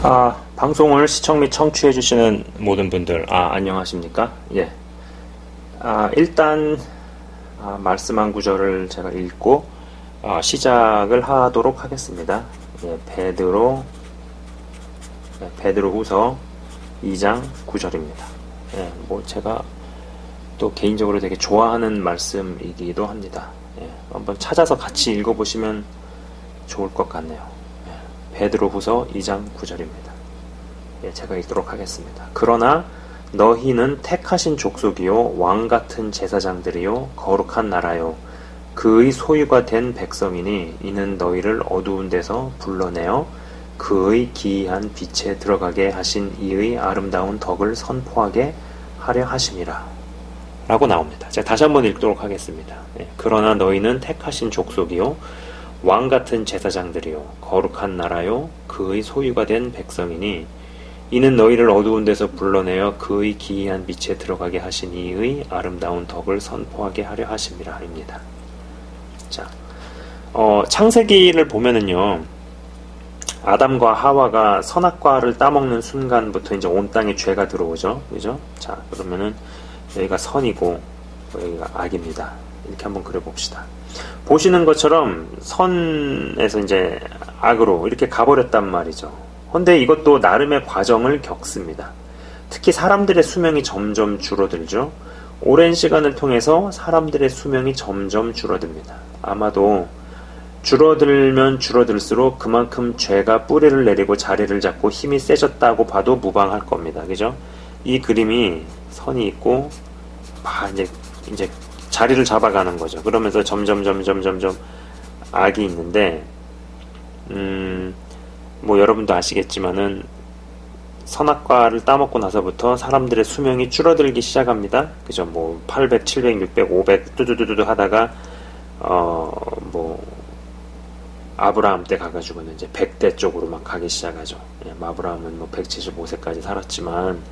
아, 방송을 시청 및 청취해 주시는 모든 분들, 아, 안녕하십니까? 예. 아, 일단, 아, 말씀한 구절을 제가 읽고, 아, 시작을 하도록 하겠습니다. 예, 베드로, 예, 베드로 후서 2장 9절입니다. 예, 뭐, 제가 또 개인적으로 되게 좋아하는 말씀이기도 합니다. 예, 한번 찾아서 같이 읽어보시면 좋을 것 같네요. 예, 베드로 후서 2장 9절입니다. 예, 제가 읽도록 하겠습니다. 그러나 너희는 택하신 족속이요 왕 같은 제사장들이요 거룩한 나라요 그의 소유가 된 백성이니 이는 너희를 어두운 데서 불러내어 그의 기이한 빛에 들어가게 하신 이의 아름다운 덕을 선포하게 하려 하심이라 라고 나옵니다. 제가 다시 한번 읽도록 하겠습니다. 예, 그러나 너희는 택하신 족속이요 왕 같은 제사장들이요 거룩한 나라요 그의 소유가 된 백성이니 이는 너희를 어두운 데서 불러내어 그의 기이한 빛에 들어가게 하신 이의 아름다운 덕을 선포하게 하려 하심이라입니다. 자, 어, 창세기를 보면은요, 아담과 하와가 선악과를 따먹는 순간부터 이제 온 땅에 죄가 들어오죠, 그죠? 자, 그러면은 여기가 선이고 여기가 악입니다. 이렇게 한번 그려봅시다. 보시는 것처럼 선에서 이제 악으로 이렇게 가버렸단 말이죠. 근데 이것도 나름의 과정을 겪습니다. 특히 사람들의 수명이 점점 줄어들죠. 오랜 시간을 통해서 사람들의 수명이 점점 줄어듭니다. 아마도 줄어들면 줄어들수록 그만큼 죄가 뿌리를 내리고 자리를 잡고 힘이 세졌다고 봐도 무방할 겁니다. 그죠? 이 그림이 선이 있고, 막 이제, 이제 자리를 잡아가는 거죠. 그러면서 점점, 점점, 점점 악이 있는데, 음, 뭐 여러분도 아시겠지만은 선악과를 따먹고 나서부터 사람들의 수명이 줄어들기 시작합니다. 그죠? 뭐 800, 700, 600, 500 뚜두두두두 하다가 어 뭐 아브라함 때 가가지고는 이제 100대 쪽으로만 가기 시작하죠. 예, 아브라함은 뭐 175세까지 살았지만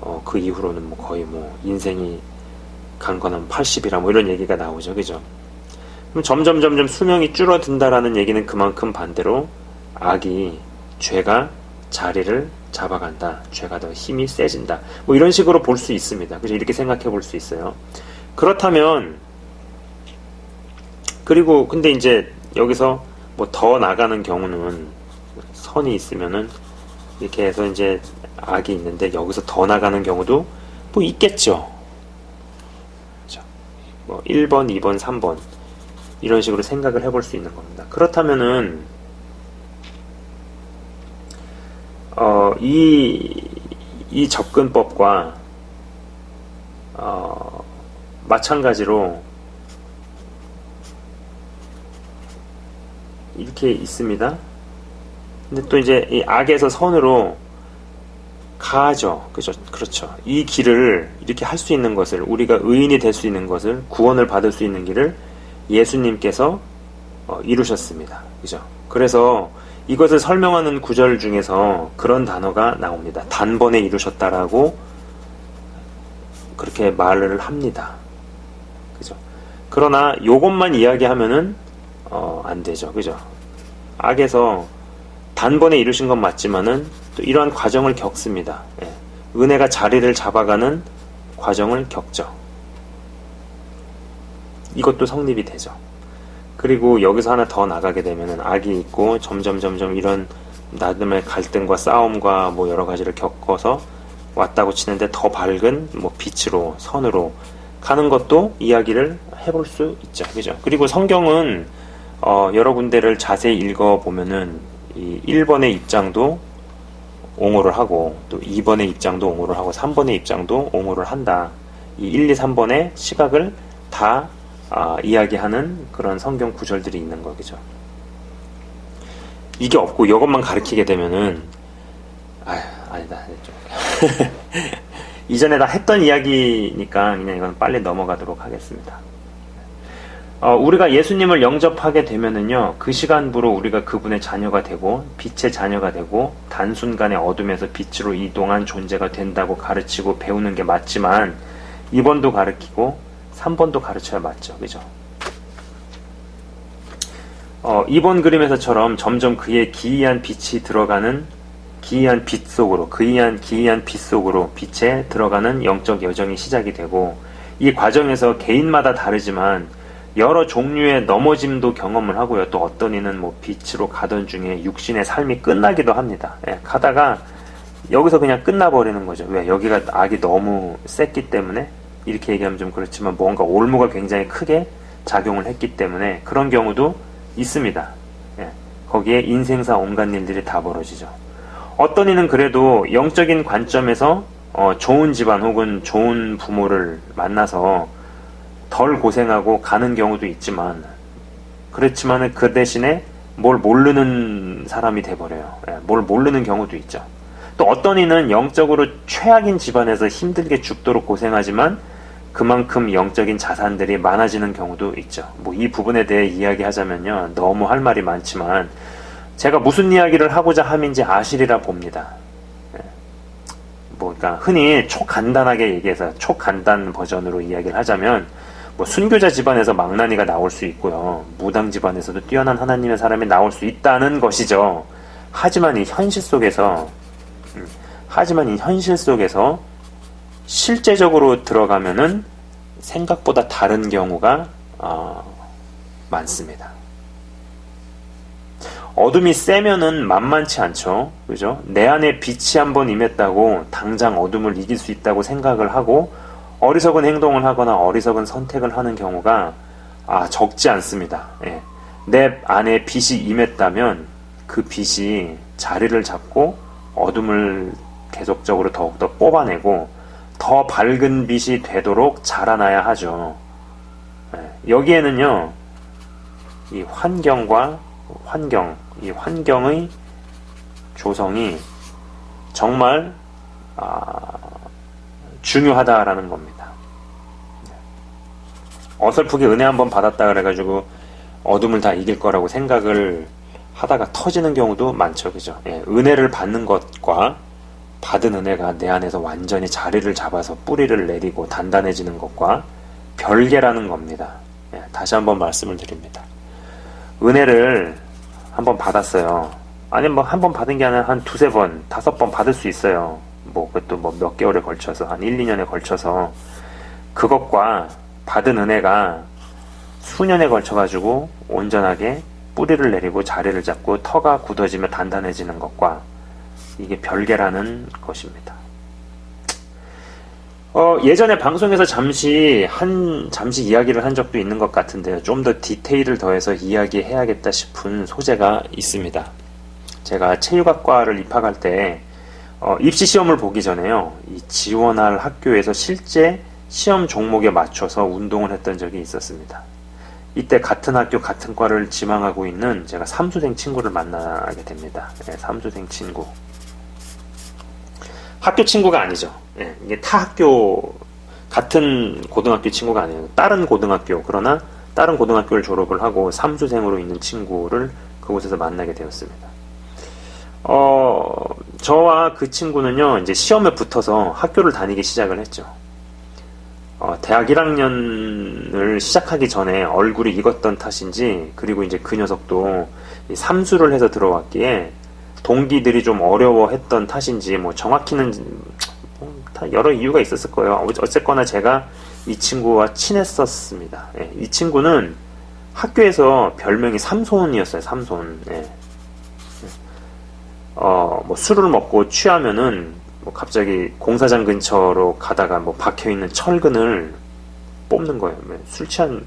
어, 그 이후로는 뭐 거의 뭐 인생이 간 거는 80이라 뭐 이런 얘기가 나오죠. 그죠? 그럼 점점 점점 수명이 줄어든다라는 얘기는 그만큼 반대로 악이 죄가 자리를 잡아간다. 죄가 더 힘이 세진다. 뭐 이런 식으로 볼 수 있습니다. 그죠? 이렇게 생각해 볼 수 있어요. 그렇다면 그리고 근데 이제 여기서 뭐 더 나가는 경우는 선이 있으면은 이렇게 해서 이제 악이 있는데 여기서 더 나가는 경우도 뭐 있겠죠. 뭐 1번, 2번, 3번 이런 식으로 생각을 해볼 수 있는 겁니다. 그렇다면은 어, 이, 이 접근법과 어, 마찬가지로 이렇게 있습니다. 근데 또 이제 이 악에서 선으로 가죠. 그죠? 그렇죠. 이 길을 이렇게 할 수 있는 것을 우리가 의인이 될 수 있는 것을 구원을 받을 수 있는 길을 예수님께서 어, 이루셨습니다. 그죠? 그래서 이것을 설명하는 구절 중에서 그런 단어가 나옵니다. 단번에 이루셨다라고 그렇게 말을 합니다. 그죠? 그러나 요것만 이야기하면은 어, 안 되죠. 그죠? 악에서 단번에 이루신 건 맞지만은 또 이러한 과정을 겪습니다. 예. 은혜가 자리를 잡아가는 과정을 겪죠. 이것도 성립이 되죠. 그리고 여기서 하나 더 나가게 되면은 악이 있고 점점 점점 이런 나름의 갈등과 싸움과 뭐 여러 가지를 겪어서 왔다고 치는데 더 밝은 뭐 빛으로 선으로 가는 것도 이야기를 해볼 수 있죠. 그죠? 그리고 성경은 어, 여러 군데를 자세히 읽어 보면은 이 1번의 입장도 옹호를 하고 또 2번의 입장도 옹호를 하고 3번의 입장도 옹호를 한다. 이 1, 2, 3번의 시각을 다 아, 이야기하는 그런 성경 구절들이 있는 거죠. 이게 없고 이것만 가르치게 되면은 아 아니다 좀 이전에 다 했던 이야기니까 그냥 이건 빨리 넘어가도록 하겠습니다. 어, 우리가 예수님을 영접하게 되면은요 그 시간부로 우리가 그분의 자녀가 되고 빛의 자녀가 되고 단순간의 어둠에서 빛으로 이동한 존재가 된다고 가르치고 배우는 게 맞지만 2번도 가르치고 3번도 가르쳐야 맞죠. 그죠? 어, 2번 그림에서처럼 점점 그의 기이한 빛이 들어가는 기이한 빛 속으로 기이한 기이한 빛 속으로 빛에 들어가는 영적 여정이 시작이 되고 이 과정에서 개인마다 다르지만 여러 종류의 넘어짐도 경험을 하고요. 또 어떤 이는 뭐 빛으로 가던 중에 육신의 삶이 끝나기도 합니다. 예, 가다가 여기서 그냥 끝나버리는 거죠. 왜? 여기가 악이 너무 셌기 때문에 이렇게 얘기하면 좀 그렇지만 뭔가 올무가 굉장히 크게 작용을 했기 때문에 그런 경우도 있습니다. 예, 거기에 인생사 온갖 일들이 다 벌어지죠. 어떤 이는 그래도 영적인 관점에서 어, 좋은 집안 혹은 좋은 부모를 만나서 덜 고생하고 가는 경우도 있지만 그렇지만 그 대신에 뭘 모르는 사람이 돼버려요. 예, 뭘 모르는 경우도 있죠. 또 어떤 이는 영적으로 최악인 집안에서 힘들게 죽도록 고생하지만 그만큼 영적인 자산들이 많아지는 경우도 있죠. 뭐 이 부분에 대해 이야기하자면요. 너무 할 말이 많지만 제가 무슨 이야기를 하고자 함인지 아시리라 봅니다. 예. 뭐, 그러니까 흔히 초간단하게 얘기해서 초간단 버전으로 이야기를 하자면 뭐 순교자 집안에서 망나니가 나올 수 있고요. 무당 집안에서도 뛰어난 하나님의 사람이 나올 수 있다는 것이죠. 하지만 이 현실 속에서 음, 하지만 이 현실 속에서 실제적으로 들어가면은 생각보다 다른 경우가 어, 많습니다. 어둠이 세면은 만만치 않죠. 그죠? 내 안에 빛이 한번 임했다고 당장 어둠을 이길 수 있다고 생각을 하고 어리석은 행동을 하거나 어리석은 선택을 하는 경우가 아, 적지 않습니다. 예. 내 안에 빛이 임했다면 그 빛이 자리를 잡고 어둠을 계속적으로 더욱더 뽑아내고 더 밝은 빛이 되도록 자라나야 하죠. 예. 여기에는요, 이 환경과 환경, 이 환경의 조성이 정말 아, 중요하다라는 겁니다. 어설프게 은혜 한번 받았다 그래가지고 어둠을 다 이길 거라고 생각을 하다가 터지는 경우도 많죠, 그죠? 예, 은혜를 받는 것과 받은 은혜가 내 안에서 완전히 자리를 잡아서 뿌리를 내리고 단단해지는 것과 별개라는 겁니다. 예, 다시 한번 말씀을 드립니다. 은혜를 한번 받았어요. 아니 뭐 한 번 받은 게 아니라 한 두세 번, 다섯 번 받을 수 있어요. 뭐 그것도 뭐 몇 개월에 걸쳐서 한 1, 2년에 걸쳐서 그것과 받은 은혜가 수년에 걸쳐 가지고 온전하게 뿌리를 내리고 자리를 잡고 터가 굳어지며 단단해지는 것과 이게 별개라는 것입니다. 어, 예전에 방송에서 잠시 한 잠시 이야기를 한 적도 있는 것 같은데요. 좀 더 디테일을 더해서 이야기해야겠다 싶은 소재가 있습니다. 제가 체육학과를 입학할 때 어, 입시 시험을 보기 전에요. 이 지원할 학교에서 실제 시험 종목에 맞춰서 운동을 했던 적이 있었습니다. 이때 같은 학교 같은 과를 지망하고 있는 제가 삼수생 친구를 만나게 됩니다. 네, 삼수생 친구. 학교 친구가 아니죠. 예, 이게 타 학교 같은 고등학교 친구가 아니에요. 다른 고등학교 그러나 다른 고등학교를 졸업을 하고 삼수생으로 있는 친구를 그곳에서 만나게 되었습니다. 어, 저와 그 친구는요, 이제 시험에 붙어서 학교를 다니기 시작을 했죠. 어, 대학 1학년을 시작하기 전에 얼굴이 익었던 탓인지, 그리고 이제 그 녀석도 이 삼수를 해서 들어왔기에 동기들이 좀 어려워했던 탓인지, 뭐 정확히는 뭐, 다 여러 이유가 있었을 거예요. 어- 어쨌거나 제가 이 친구와 친했었습니다. 예, 이 친구는 학교에서 별명이 삼손이었어요. 삼손. 예. 어, 뭐 술을 먹고 취하면은 뭐 갑자기 공사장 근처로 가다가 뭐 박혀 있는 철근을 뽑는 거예요. 뭐술 취한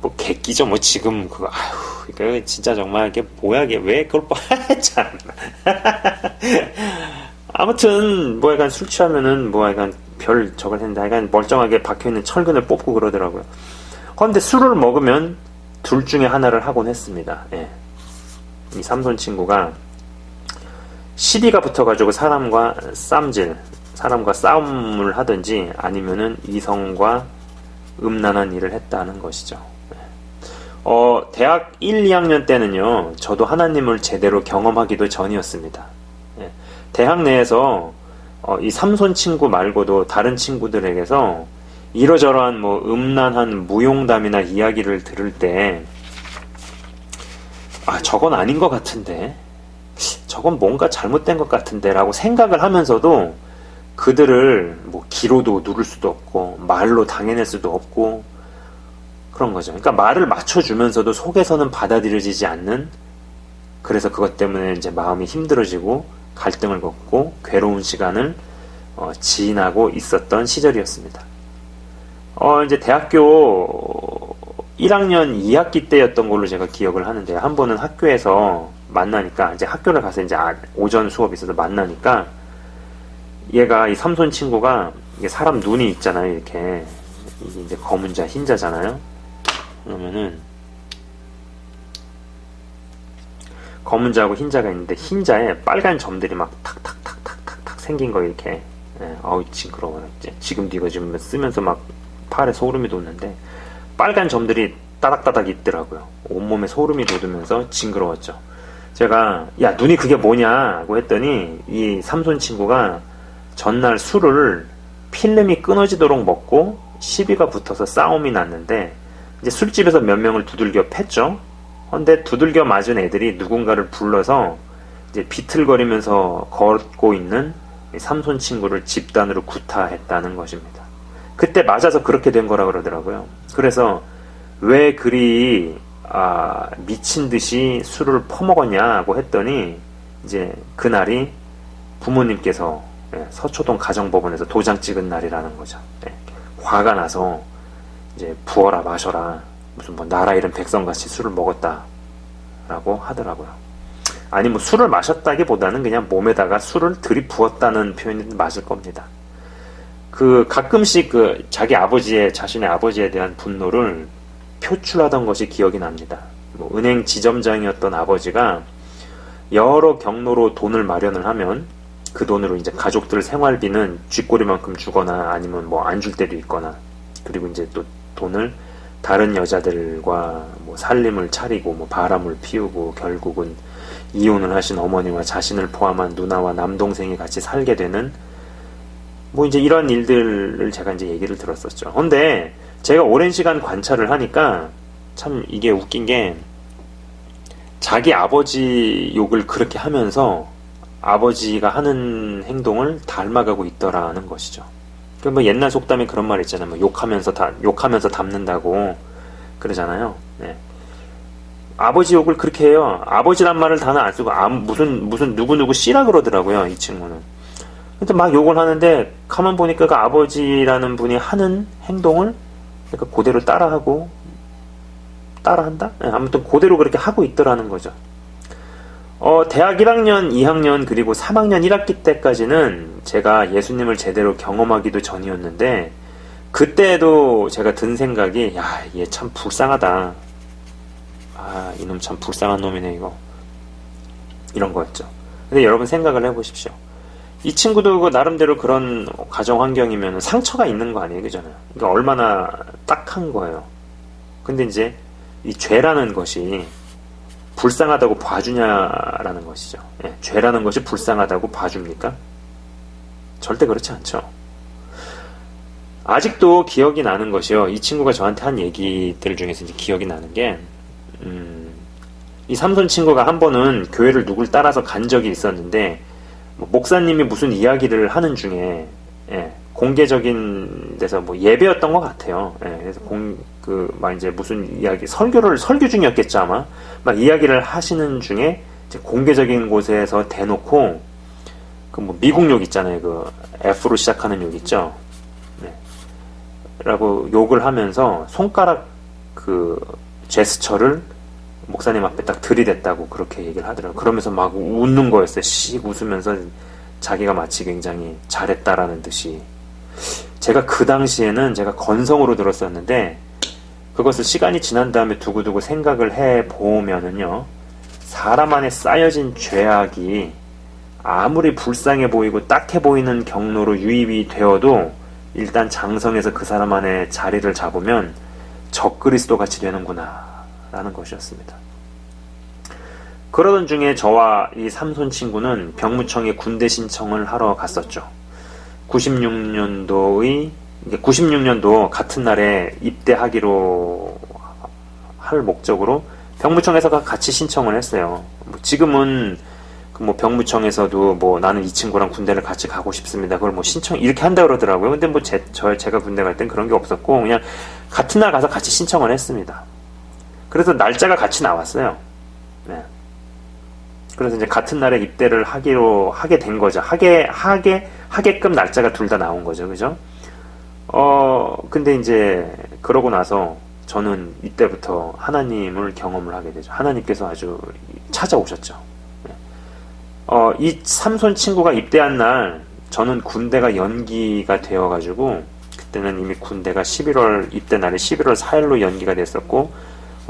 뭐 객기죠. 뭐 지금 그거 아휴 이거 진짜 정말 이게 뭐야 이게 왜 그걸 뻔참 아무튼 뭐 약간 술 취하면은 뭐 약간 별 저걸 했는데 약간 멀쩡하게 박혀 있는 철근을 뽑고 그러더라고요. 그런데 술을 먹으면 둘 중에 하나를 하곤 했습니다. 예. 이 삼손 친구가 시비가 붙어가지고 사람과 쌈질, 사람과 싸움을 하든지 아니면은 이성과 음란한 일을 했다는 것이죠. 어, 대학 1, 2학년 때는요, 저도 하나님을 제대로 경험하기도 전이었습니다. 예. 대학 내에서 어, 이 삼손 친구 말고도 다른 친구들에게서 이러저러한 뭐 음란한 무용담이나 이야기를 들을 때, 아, 저건 아닌 것 같은데. 저건 뭔가 잘못된 것 같은데 라고 생각을 하면서도 그들을 뭐 기로도 누를 수도 없고 말로 당해낼 수도 없고 그런 거죠. 그러니까 말을 맞춰주면서도 속에서는 받아들여지지 않는 그래서 그것 때문에 이제 마음이 힘들어지고 갈등을 겪고 괴로운 시간을 어, 지나고 있었던 시절이었습니다. 어, 이제 대학교 1학년 2학기 때였던 걸로 제가 기억을 하는데 한 번은 학교에서 만나니까 이제 학교를 가서 이제 아- 오전 수업이 있어서 만나니까 얘가 이 삼손 친구가 이게 사람 눈이 있잖아요 이렇게. 이게 이제 검은 자 흰자잖아요. 그러면은 검은 자하고 흰자가 있는데 흰자에 빨간 점들이 막 탁탁탁탁탁탁 생긴 거 이렇게. 예, 어우 징그러워 이제. 지금도 이거 지금 쓰면서 막 팔에 소름이 돋는데 빨간 점들이 따닥따닥 있더라고요. 온몸에 소름이 돋으면서 징그러웠죠 제가 야 눈이 그게 뭐냐고 했더니 이 삼손 친구가 전날 술을 필름이 끊어지도록 먹고 시비가 붙어서 싸움이 났는데 이제 술집에서 몇 명을 두들겨 팼죠. 근데 두들겨 맞은 애들이 누군가를 불러서 이제 비틀거리면서 걷고 있는 이 삼손 친구를 집단으로 구타했다는 것입니다. 그때 맞아서 그렇게 된 거라 그러더라고요. 그래서 왜 그리 아, 미친 듯이 술을 퍼먹었냐고 했더니 이제 그날이 부모님께서 예, 서초동 가정법원에서 도장 찍은 날이라는 거죠. 예, 화가 나서 이제 부어라 마셔라 무슨 뭐 나라 이름 백성같이 술을 먹었다라고 하더라고요. 아니 뭐 술을 마셨다기보다는 그냥 몸에다가 술을 들이부었다는 표현이 맞을 겁니다. 그 가끔씩 그 자기 아버지의 자신의 아버지에 대한 분노를 표출하던 것이 기억이 납니다. 뭐 은행 지점장이었던 아버지가 여러 경로로 돈을 마련을 하면 그 돈으로 이제 가족들 생활비는 쥐꼬리만큼 주거나 아니면 뭐 안 줄 때도 있거나 그리고 이제 또 돈을 다른 여자들과 뭐 살림을 차리고 뭐 바람을 피우고 결국은 이혼을 하신 어머니와 자신을 포함한 누나와 남동생이 같이 살게 되는 뭐 이제 이런 일들을 제가 이제 얘기를 들었었죠. 근데 제가 오랜 시간 관찰을 하니까 참 이게 웃긴 게 자기 아버지 욕을 그렇게 하면서 아버지가 하는 행동을 닮아가고 있더라는 것이죠. 그뭐 옛날 속담에 그런 말 있잖아요. 뭐 욕하면서 다 욕하면서 닮는다고 그러잖아요. 네. 아버지 욕을 그렇게 해요. 아버지란 말을 단어 안 쓰고 아, 무슨 무슨 누구 누구 씨라 그러더라고요. 이 친구는. 근데 막 욕을 하는데 가만 보니까 그 아버지라는 분이 하는 행동을 그러니까 그대로 따라하고 따라한다? 네, 아무튼 그대로 그렇게 하고 있더라는 거죠. 어, 대학 1학년, 2학년, 그리고 3학년 1학기 때까지는 제가 예수님을 제대로 경험하기도 전이었는데, 그때도 제가 든 생각이, 야, 얘 참 불쌍하다. 아, 이놈 참 불쌍한 놈이네, 이거. 이런 거였죠. 근데 여러분 생각을 해보십시오. 이 친구도 그 나름대로 그런 가정 환경이면 상처가 있는 거 아니에요, 그잖아요. 그러니까 얼마나 딱한 거예요. 근데 이제 이 죄라는 것이 불쌍하다고 봐주냐라는 것이죠. 예, 죄라는 것이 불쌍하다고 봐줍니까? 절대 그렇지 않죠. 아직도 기억이 나는 것이요. 이 친구가 저한테 한 얘기들 중에서 이제 기억이 나는 게, 음, 이 삼손 친구가 한 번은 교회를 누굴 따라서 간 적이 있었는데, 뭐 목사님이 무슨 이야기를 하는 중에, 예, 공개적인 데서 뭐 예배였던 것 같아요. 예, 그래서 공, 그, 막 이제 무슨 이야기, 설교를, 설교 중이었겠죠, 아마. 막 이야기를 하시는 중에, 공개적인 곳에서 대놓고, 그 뭐 미국 욕 있잖아요. 그 F로 시작하는 욕 있죠. 네. 라고 욕을 하면서 손가락 그 제스처를 목사님 앞에 딱 들이댔다고 그렇게 얘기를 하더라고요. 그러면서 막 웃는 거였어요. 씩 웃으면서 자기가 마치 굉장히 잘했다라는 듯이. 제가 그 당시에는 제가 건성으로 들었었는데 그것을 시간이 지난 다음에 두고두고 생각을 해 보면은요. 사람 안에 쌓여진 죄악이 아무리 불쌍해 보이고 딱해 보이는 경로로 유입이 되어도 일단 장성에서 그 사람 안에 자리를 잡으면 적그리스도 같이 되는구나 라는 것이었습니다. 그러던 중에 저와 이 삼손 친구는 병무청에 군대 신청을 하러 갔었죠. 96년도의 96년도 같은 날에 입대하기로 할 목적으로 병무청에서 같이 신청을 했어요. 뭐 지금은 그뭐 병무청에서도 뭐 나는 이 친구랑 군대를 같이 가고 싶습니다. 그걸 뭐 신청 이렇게 한다 그러더라고요. 근데 뭐 제, 저 제가 군대 갈 땐 그런 게 없었고 그냥 같은 날 가서 같이 신청을 했습니다. 그래서 날짜가 같이 나왔어요. 네. 그래서 이제 같은 날에 입대를 하기로 하게 된 거죠. 하게 하게 하게끔 날짜가 둘 다 나온 거죠. 그죠? 어 근데 이제 그러고 나서 저는 이때부터 하나님을 경험을 하게 되죠. 하나님께서 아주 찾아오셨죠. 네. 어, 이 삼손 친구가 입대한 날 저는 군대가 연기가 되어 가지고 그때는 이미 군대가 11월 입대 날이 11월 4일로 연기가 됐었고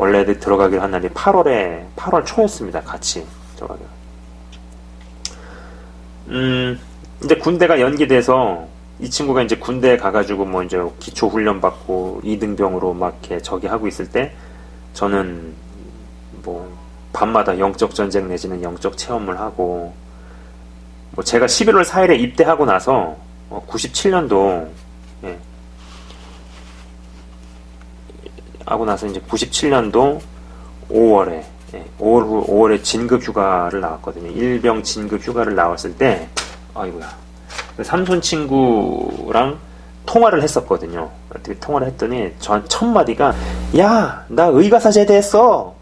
원래 들어가기로 한 날이 8월에 8월 초였습니다. 같이 들어가기로. 음 이제 군대가 연기돼서 이 친구가 이제 군대에 가가지고 뭐 이제 기초 훈련 받고 이등병으로 막 이렇게 저기 하고 있을 때 저는 뭐 밤마다 영적 전쟁 내지는 영적 체험을 하고 뭐 제가 11월 4일에 입대하고 나서 97년도 예. 하고 나서 이제 97년도 5월에 예, 5월 후 5월에 진급 휴가를 나왔거든요. 일병 진급 휴가를 나왔을 때 아이고야 그 삼손 친구랑 통화를 했었거든요. 어떻게 통화를 했더니 전 첫 마디가 야 나 의가사 제대했어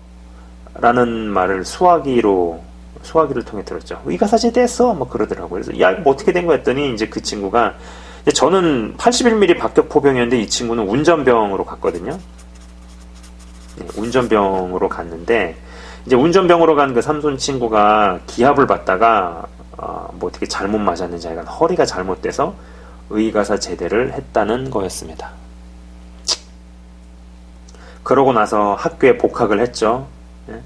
라는 말을 수화기로 수화기를 통해 들었죠. 의가사 제대했어 뭐 그러더라고요. 그래서 야 뭐 어떻게 된 거야 했더니 이제 그 친구가 저는 81mm 박격 포병이었는데 이 친구는 운전병으로 갔거든요. 네, 운전병으로 갔는데 이제 운전병으로 간 그 삼손 친구가 기합을 받다가 어, 뭐 어떻게 잘못 맞았는지 하여간 허리가 잘못돼서 의가사 제대를 했다는 거였습니다. 그러고 나서 학교에 복학을 했죠. 예?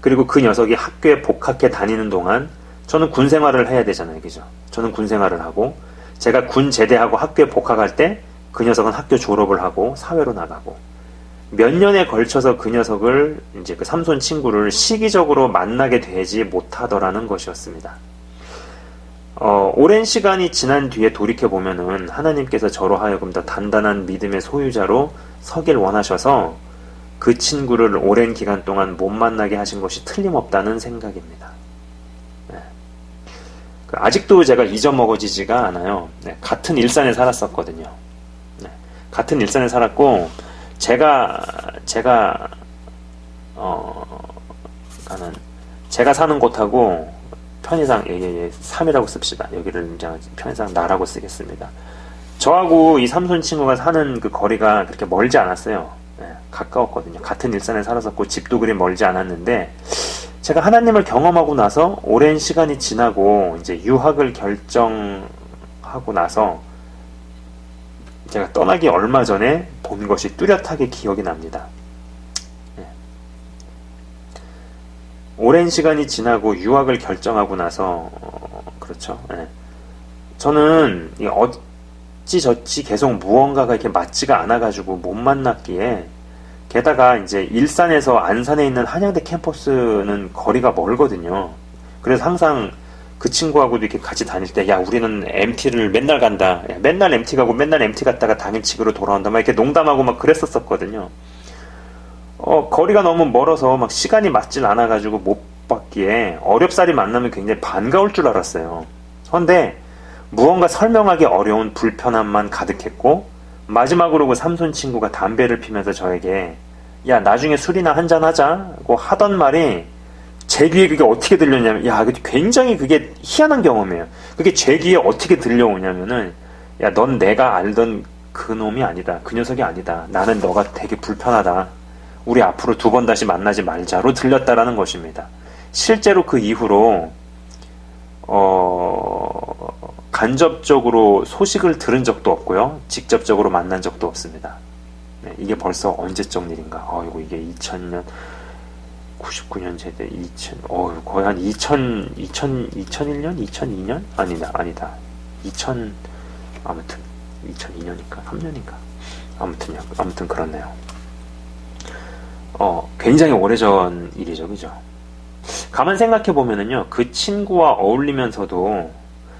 그리고 그 녀석이 학교에 복학해 다니는 동안 저는 군 생활을 해야 되잖아요. 그죠? 저는 군 생활을 하고 제가 군 제대하고 학교에 복학할 때 그 녀석은 학교 졸업을 하고 사회로 나가고 몇 년에 걸쳐서 그 녀석을 이제 그 삼손 친구를 시기적으로 만나게 되지 못하더라는 것이었습니다. 어, 오랜 시간이 지난 뒤에 돌이켜 보면은 하나님께서 저로 하여금 더 단단한 믿음의 소유자로 서길 원하셔서 그 친구를 오랜 기간 동안 못 만나게 하신 것이 틀림없다는 생각입니다. 네. 그 아직도 제가 잊어먹어지지가 않아요. 네, 같은 일산에 살았었거든요. 네, 같은 일산에 살았고 제가 제가 어 가는 제가 사는 곳하고 편의상 예, 예, 예, 3이라고 씁시다. 여기를 이제 편의상 나라고 쓰겠습니다. 저하고 이 삼손 친구가 사는 그 거리가 그렇게 멀지 않았어요. 예, 가까웠거든요. 같은 일산에 살았었고 집도 그리 멀지 않았는데 제가 하나님을 경험하고 나서 오랜 시간이 지나고 이제 유학을 결정하고 나서 제가 떠나기 얼마 전에 본 것이 뚜렷하게 기억이 납니다. 예. 오랜 시간이 지나고 유학을 결정하고 나서 어, 그렇죠. 예. 저는 어찌저찌 계속 무언가가 이렇게 맞지가 않아가지고 못 만났기에 게다가 이제 일산에서 안산에 있는 한양대 캠퍼스는 거리가 멀거든요. 그래서 항상 그 친구하고도 이렇게 같이 다닐 때, 야, 우리는 MT를 맨날 간다. 야, 맨날 MT 가고 맨날 MT 갔다가 당일치기로 돌아온다. 막 이렇게 농담하고 막 그랬었었거든요. 어, 거리가 너무 멀어서 막 시간이 맞질 않아가지고 못 받기에 어렵사리 만나면 굉장히 반가울 줄 알았어요. 그런데 무언가 설명하기 어려운 불편함만 가득했고, 마지막으로 그 삼손 친구가 담배를 피면서 저에게, 야, 나중에 술이나 한잔 하자고 하던 말이 제 귀에 그게 어떻게 들렸냐면, 야, 굉장히 그게 희한한 경험이에요. 그게 제 귀에 어떻게 들려오냐면은, 야, 넌 내가 알던 그 놈이 아니다. 그 녀석이 아니다. 나는 너가 되게 불편하다. 우리 앞으로 두 번 다시 만나지 말자로 들렸다라는 것입니다. 실제로 그 이후로, 어, 간접적으로 소식을 들은 적도 없고요. 직접적으로 만난 적도 없습니다. 네, 이게 벌써 언제적 일인가. 어이구, 이게 2000년, 99년 세대 2000, 어 거의 한 2000, 2000, 2001년? 2002년? 아니다, 아니다. 2000, 아무튼, 2002년인가? 3년인가? 아무튼, 아무튼 그렇네요. 어, 굉장히 오래전 일이죠, 그죠? 가만 생각해 보면은요, 그 친구와 어울리면서도,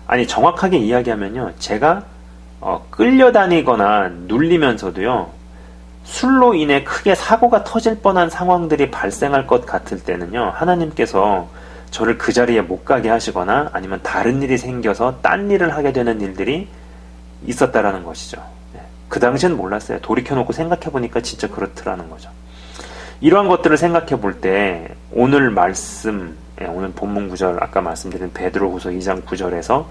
아니, 정확하게 이야기하면요, 제가, 어, 끌려다니거나 눌리면서도요, 술로 인해 크게 사고가 터질 뻔한 상황들이 발생할 것 같을 때는요, 하나님께서 저를 그 자리에 못 가게 하시거나 아니면 다른 일이 생겨서 딴 일을 하게 되는 일들이 있었다라는 것이죠. 예. 그 당시엔 몰랐어요. 돌이켜놓고 생각해보니까 진짜 그렇더라는 거죠. 이러한 것들을 생각해 볼 때 오늘 말씀, 예, 오늘 본문 구절 아까 말씀드린 베드로후서 2장 9절에서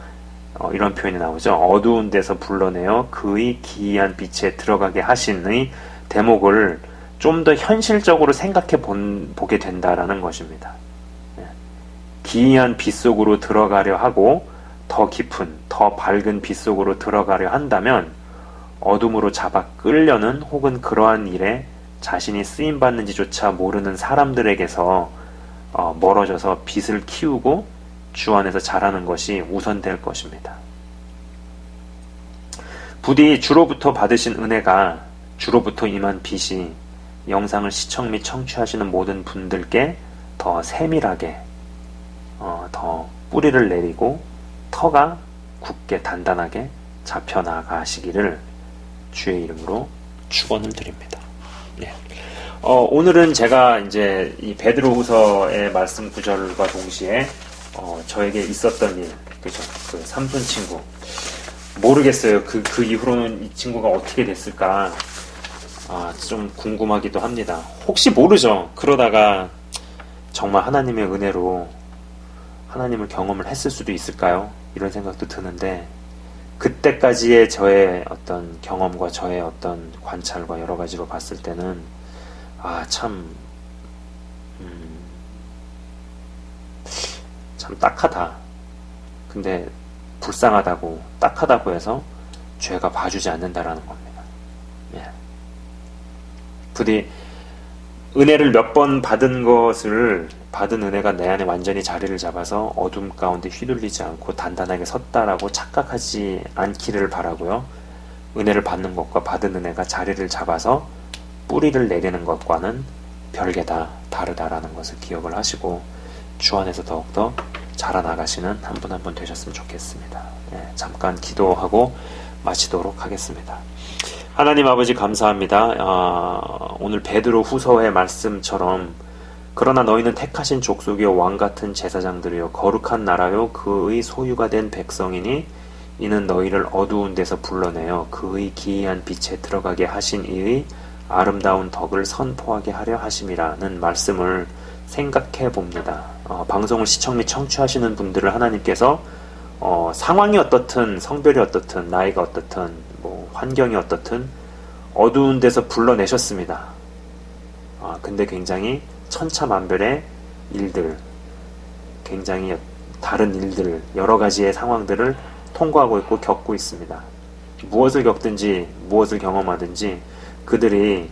어, 이런 표현이 나오죠. 어두운 데서 불러내어 그의 기이한 빛에 들어가게 하신의 대목을 좀 더 현실적으로 생각해 본, 보게 된다라는 것입니다. 예. 기이한 빛 속으로 들어가려 하고 더 깊은, 더 밝은 빛 속으로 들어가려 한다면 어둠으로 잡아 끌려는 혹은 그러한 일에 자신이 쓰임 받는지조차 모르는 사람들에게서 어, 멀어져서 빛을 키우고 주 안에서 자라는 것이 우선될 것입니다. 부디 주로부터 받으신 은혜가 주로부터 임한 빛이 영상을 시청 및 청취하시는 모든 분들께 더 세밀하게 어, 더 뿌리를 내리고 터가 굳게 단단하게 잡혀 나가시기를 주의 이름으로 축원을 드립니다. 네. 어, 오늘은 제가 이제 이 베드로후서의 말씀 구절과 동시에 어, 저에게 있었던 일, 그죠? 그 삼촌 친구 모르겠어요. 그, 그 이후로는 이 친구가 어떻게 됐을까 아, 좀 궁금하기도 합니다. 혹시 모르죠. 그러다가 정말 하나님의 은혜로 하나님을 경험을 했을 수도 있을까요? 이런 생각도 드는데 그때까지의 저의 어떤 경험과 저의 어떤 관찰과 여러 가지로 봤을 때는 아, 참, 음, 참 딱하다. 근데 불쌍하다고, 딱하다고 해서 죄가 봐주지 않는다라는 겁니다. 예. 부디 은혜를 몇 번 받은 것을 받은 은혜가 내 안에 완전히 자리를 잡아서 어둠 가운데 휘둘리지 않고 단단하게 섰다라고 착각하지 않기를 바라고요. 은혜를 받는 것과 받은 은혜가 자리를 잡아서 뿌리를 내리는 것과는 별개다, 다르다라는 것을 기억을 하시고 주 안에서 더욱더 자라나가시는 한 분 한분 되셨으면 좋겠습니다. 예, 잠깐 기도하고 마치도록 하겠습니다. 하나님 아버지 감사합니다. 아, 오늘 베드로 후서의 말씀처럼 그러나 너희는 택하신 족속이요 왕 같은 제사장들이요 거룩한 나라요 그의 소유가 된 백성이니 이는 너희를 어두운 데서 불러내어 그의 기이한 빛에 들어가게 하신 이의 아름다운 덕을 선포하게 하려 하심이라는 말씀을 생각해 봅니다. 어, 방송을 시청 및 청취하시는 분들을 하나님께서 어, 상황이 어떻든 성별이 어떻든 나이가 어떻든 뭐 환경이 어떻든 어두운 데서 불러내셨습니다. 아, 근데 굉장히 천차만별의 일들, 굉장히 다른 일들, 여러 가지의 상황들을 통과하고 있고 겪고 있습니다. 무엇을 겪든지 무엇을 경험하든지 그들이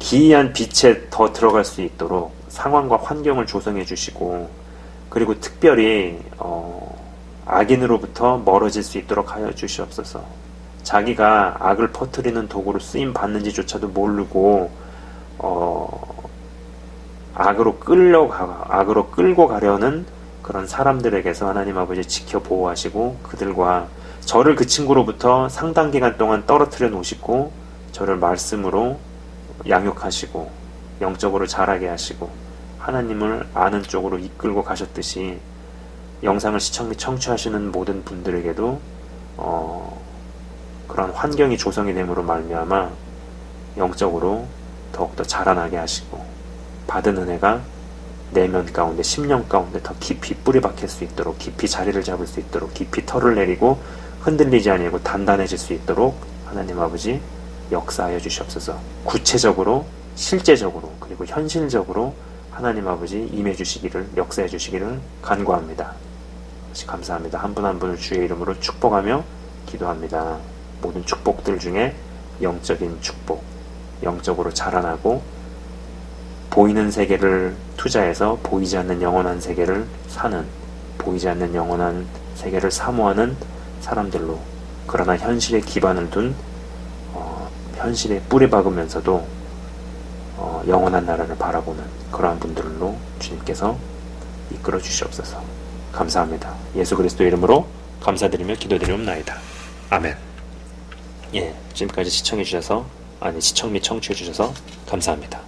기이한 빛에 더 들어갈 수 있도록 상황과 환경을 조성해 주시고 그리고 특별히 어, 악인으로부터 멀어질 수 있도록 하여 주시옵소서. 자기가 악을 퍼뜨리는 도구로 쓰임 받는지조차도 모르고 어, 악으로 끌려가 악으로 끌고 가려는 그런 사람들에게서 하나님 아버지 지켜 보호하시고 그들과 저를 그 친구로부터 상당 기간 동안 떨어뜨려 놓으시고 저를 말씀으로 양육하시고 영적으로 자라게 하시고 하나님을 아는 쪽으로 이끌고 가셨듯이 영상을 시청 및 청취하시는 모든 분들에게도 어, 그런 환경이 조성이 됨으로 말미암아 영적으로 더욱더 자라나게 하시고 받은 은혜가 내면 가운데 심령 가운데 더 깊이 뿌리 박힐 수 있도록 깊이 자리를 잡을 수 있도록 깊이 털을 내리고 흔들리지 아니하고 단단해질 수 있도록 하나님 아버지 역사하여 주시옵소서. 구체적으로 실제적으로 그리고 현실적으로 하나님 아버지 임해 주시기를 역사해 주시기를 간구합니다. 감사합니다. 한 분한 분을 주의 이름으로 축복하며 기도합니다. 모든 축복들 중에 영적인 축복, 영적으로 자라나고 보이는 세계를 투자해서 보이지 않는 영원한 세계를 사는 보이지 않는 영원한 세계를 사모하는 사람들로 그러나 현실에 기반을 둔 어, 현실에 뿌리 박으면서도 어, 영원한 나라를 바라보는 그러한 분들로 주님께서 이끌어 주시옵소서. 감사합니다. 예수 그리스도 이름으로 감사드리며 기도드리옵나이다. 아멘 예 지금까지 시청해 주셔서 아니 시청 및 청취해 주셔서 감사합니다